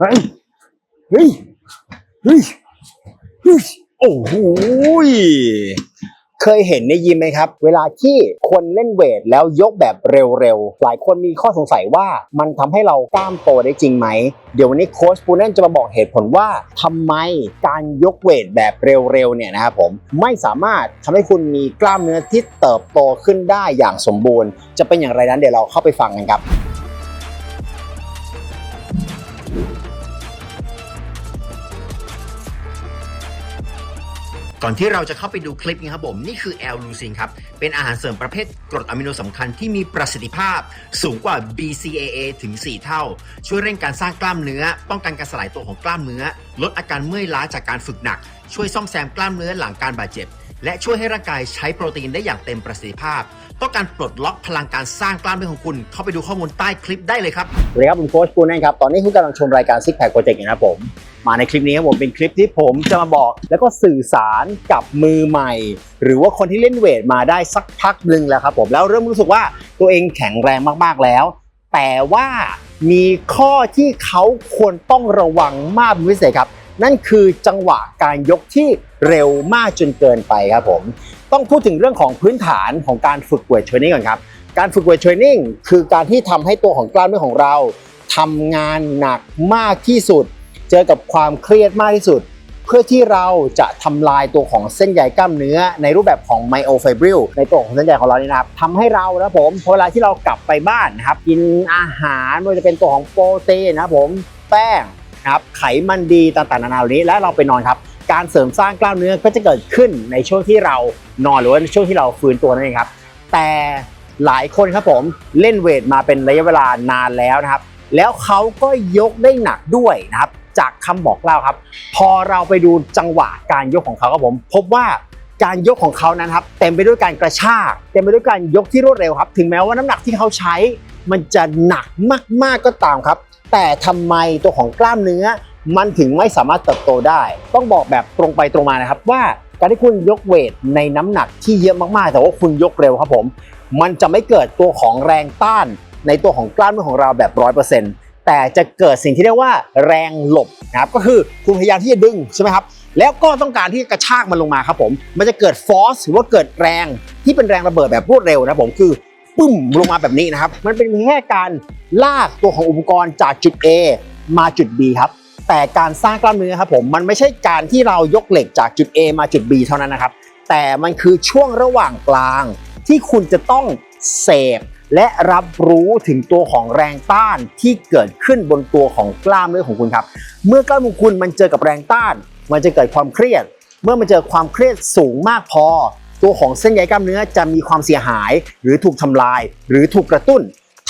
เฮ้ย เฮ้ย เฮ้ย เฮ้ย โอ้โหยเคยเห็นในยิมไหมครับ เวลาที่คนเล่นเวทแล้วยกแบบเร็วๆ หลายคนมีข้อสงสัยว่ามันทำให้เรากล้ามโตได้จริงไหม เดี๋ยววันนี้โค้ชปูเน่นจะมาบอกเหตุผลว่าทำไมการยกเวทแบบเร็วๆเนี่ยนะครับผมไม่สามารถทำให้คุณมีกล้ามเนื้อที่เติบโตขึ้นได้อย่างสมบูรณ์ จะเป็นอย่างไรนั้นเดี๋ยวเราเข้าไปฟังกันครับ ก่อนที่เราจะเข้าไปดูคลิปนี้ครับผมนี่คือแอลลูซินครับ เป็นอาหารเสริมประเภทกรดอะมิโนสำคัญที่มีประสิทธิภาพสูงกว่า BCAA ถึง 4 เท่า ช่วยเร่งการสร้างกล้ามเนื้อ ป้องกันการสลายตัวของกล้ามเนื้อ ลดอาการเมื่อยล้าจากการฝึกหนัก ช่วยซ่อมแซมกล้ามเนื้อหลังการบาดเจ็บ และช่วยให้ร่างกายใช้โปรตีนได้อย่างเต็มประสิทธิภาพ ต้องการปลดล็อกพลังการสร้างกล้ามเนื้อของคุณ เข้าไปดูข้อมูลใต้คลิปได้เลยครับสวัสดีครับผมโค้ชปูนนะครับตอนนี้คุณกำลังชมรายการซิกแพคโปรเจกต์นะครับผม มาในคลิปนี้ครับผมเป็นคลิปที่ผมจะมาบอก แล้วก็สื่อสารกับมือใหม่ หรือว่าคนที่เล่นเวทมาได้สักพักหนึ่งแล้วครับผมแล้วเริ่มรู้สึกว่าตัวเองแข็งแรงมากๆแล้ว แต่ว่ามีข้อที่เขาควรต้องระวังมากเป็นพิเศษครับ นั่นคือจังหวะการยกที่เร็วมากจนเกินไปครับผม ต้องพูดถึงเรื่องของพื้นฐานของการฝึกเวทเทรนนิ่งก่อนครับการฝึกเวทเทรนนิ่งคือการที่ทำให้ตัวของกล้ามเนื้อของเราทำงานหนักมากที่สุด เจอกับความเครียดมากที่สุด เพื่อที่เราจะทำลายตัวของเส้นใยกล้ามเนื้อในรูปแบบของไมโอไฟบริลในตัวของเส้นใยของเรานี่นะครับทำให้เรานะผมพอเวลาที่เรากลับไปบ้านนะครับกินอาหารไม่ว่าจะเป็นตัวของโปรตีนนะครับผมแป้งนะครับไขมันดีต่างๆนานาเหล่านี้และเราไปนอนครับ การเสริมสร้างกล้ามเนื้อก็จะเกิดขึ้นในช่วงที่เรานอนหรือว่าในช่วงที่เราฟื้นตัวนั่นเองครับ แต่หลายคนครับผมเล่นเวทมาเป็นระยะเวลานานแล้วนะครับ แล้วเขาก็ยกได้หนักด้วยนะครับ จากคำบอกเล่าครับ พอเราไปดูจังหวะการยกของเขาครับผม พบว่าการยกของเขานั้นครับเต็มไปด้วยการกระชากเต็มไปด้วยการยกที่รวดเร็วครับ ถึงแม้ว่าน้ำหนักที่เขาใช้ มันจะหนักมากๆก็ตามครับ แต่ทำไมตัวของกล้ามเนื้อ มันถึงไม่สามารถเติบโตได้ ต้องบอกแบบตรงไปตรงมานะครับว่าการที่คุณยกเวทในน้ำหนักที่เยอะมากๆ แต่ว่าคุณยกเร็วครับผม มันจะไม่เกิดตัวของแรงต้านในตัวของกล้ามเนื้อของเราแบบร้อยเปอร์เซ็นต์ แต่จะเกิดสิ่งที่เรียกว่าแรงหลบนะครับก็คือคุณพยายามที่จะดึงใช่ไหมครับแล้วก็ต้องการที่จะกระชากมันลงมาครับผม มันจะเกิดฟอสหรือว่าเกิดแรงที่เป็นแรงระเบิดแบบรวดเร็วนะครับผมคือปึ้มลงมาแบบนี้นะครับ มันเป็นแค่การลากตัวของอุปกรณ์จากจุด A มาจุด B ครับ แต่การสร้างกล้ามเนื้อครับผม มันไม่ใช่การที่เรายกเหล็กจากจุด A มาจุด B เท่านั้นนะครับ แต่มันคือช่วงระหว่างกลางที่คุณจะต้องเสพ และรับรู้ถึงตัวของแรงต้านที่เกิดขึ้นบนตัวของกล้ามเนื้อของคุณครับ เมื่อกล้ามเนื้อของคุณมันเจอกับแรงต้าน มันจะเกิดความเครียด เมื่อมันเจอความเครียดสูงมากพอ ตัวของเส้นใยกล้ามเนื้อจะมีความเสียหาย หรือถูกทำลาย หรือถูกกระตุ้น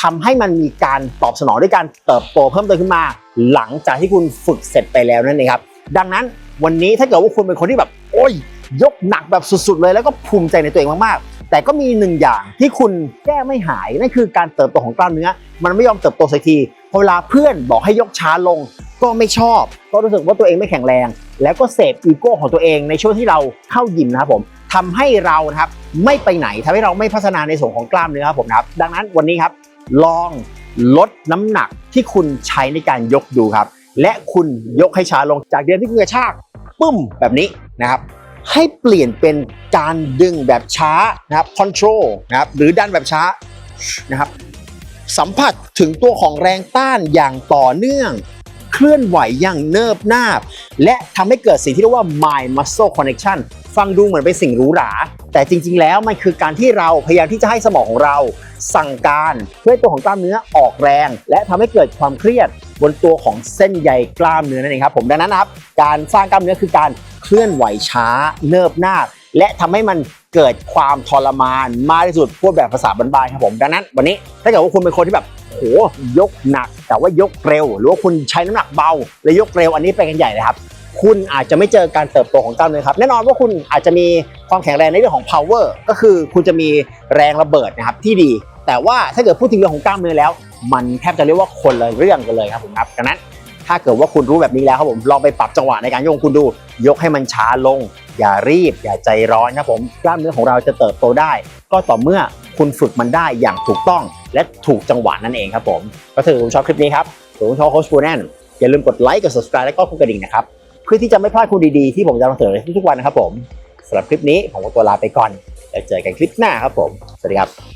ทำให้มันมีการตอบสนองด้วยการเติบโตเพิ่มเติมขึ้นมา หลังจากที่คุณฝึกเสร็จไปแล้วนั่นเองครับ ดังนั้นวันนี้ถ้าเกิดว่าคุณเป็นคนที่แบบ โอ้ยยกหนักแบบสุดๆเลยแล้วก็ภูมิใจในตัวเองมากๆ แต่ก็มีหนึ่งอย่างที่คุณแก้ไม่หายนั่นคือการเติบโตของกล้ามเนื้อ มันไม่ยอมเติบโตสักทีพอเวลาเพื่อนบอกให้ยกช้าลง ก็ไม่ชอบ ก็รู้สึกว่าตัวเองไม่แข็งแรง แล้วก็เสพอีโก้ของตัวเองในช่วงที่เราเข้ายิมนะครับผมทำให้เรานะครับไม่ไปไหนทำให้เราไม่พัฒนาในส่วนของกล้ามเนื้อครับผมนะครับดังนั้นวันนี้ครับ ลองลดน้ำหนักที่คุณใช้ในการยกดูครับ และคุณยกให้ช้าลงจากเดิมที่คุณกระชากปึ้มแบบนี้นะครับ ให้เปลี่ยนเป็นการดึงแบบช้านะครับ control นะครับหรือดันแบบช้านะครับสัมผัสถึงตัวของแรงต้านอย่างต่อเนื่อง เคลื่อนไหวอย่างเนิบนาบ และทำให้เกิดสิ่งที่เรียกว่า mind muscle connection ฟังดูเหมือนเป็นสิ่งหรูหรา แต่จริง ๆ แล้วมันคือการที่เราพยายามที่จะให้สมองของเรา สั่งการเพื่อให้ตัวของกล้ามเนื้อออกแรง และทำให้เกิดความเครียดบนตัวของเส้นใยกล้ามเนื้อนั่นเองครับผมดังนั้นนะครับ การสร้างกล้ามเนื้อคือการ เคลื่อนไหวช้าเนิบนาบและทำให้มันเกิดความทรมานมากที่สุดพูดแบบภาษาบ้านๆครับผมดังนั้น วันนี้ถ้าเกิดว่าคุณเป็นคนที่แบบโหยกหนัก แต่ว่ายกเร็ว หรือว่าคุณใช้น้ำหนักเบา และยกเร็วอันนี้ไปกันใหญ่เลยครับคุณอาจจะไม่เจอการเติบโตของกล้ามเนื้อครับ แน่นอนว่าคุณอาจจะมีความแข็งแรงในเรื่องของ power ก็คือคุณจะมีแรงระเบิดนะครับที่ดี แต่ว่าถ้าเกิดพูดถึงเรื่องของกล้ามเนื้อแล้ว มันแทบจะเรียกว่าคนละเรื่องกันเลยครับผมครับดังนั้น ถ้าเกิดว่าคุณรู้แบบนี้แล้วครับผมลองไปปรับจังหวะในการยกของคุณดู ยกให้มันช้าลง อย่ารีบ อย่าใจร้อนครับผมกล้ามเนื้อของเราจะเติบโตได้ ก็ต่อเมื่อคุณฝึกมันได้อย่างถูกต้อง และถูกจังหวะนั่นเองครับผมก็ถ้าเกิดคุณชอบคลิปนี้ครับหรือคุณชอบโค้ชปูแนนอย่าลืมกดไลค์กด subscribe แล้วก็กดกระดิ่งนะครับเพื่อที่จะไม่พลาดคุณดีๆที่ผมจะนำเสนอในทุกๆวันนะครับผมสำหรับคลิปนี้ผมก็ตัวลาไปก่อนแล้วเจอกันคลิปหน้าครับผมสวัสดีครับ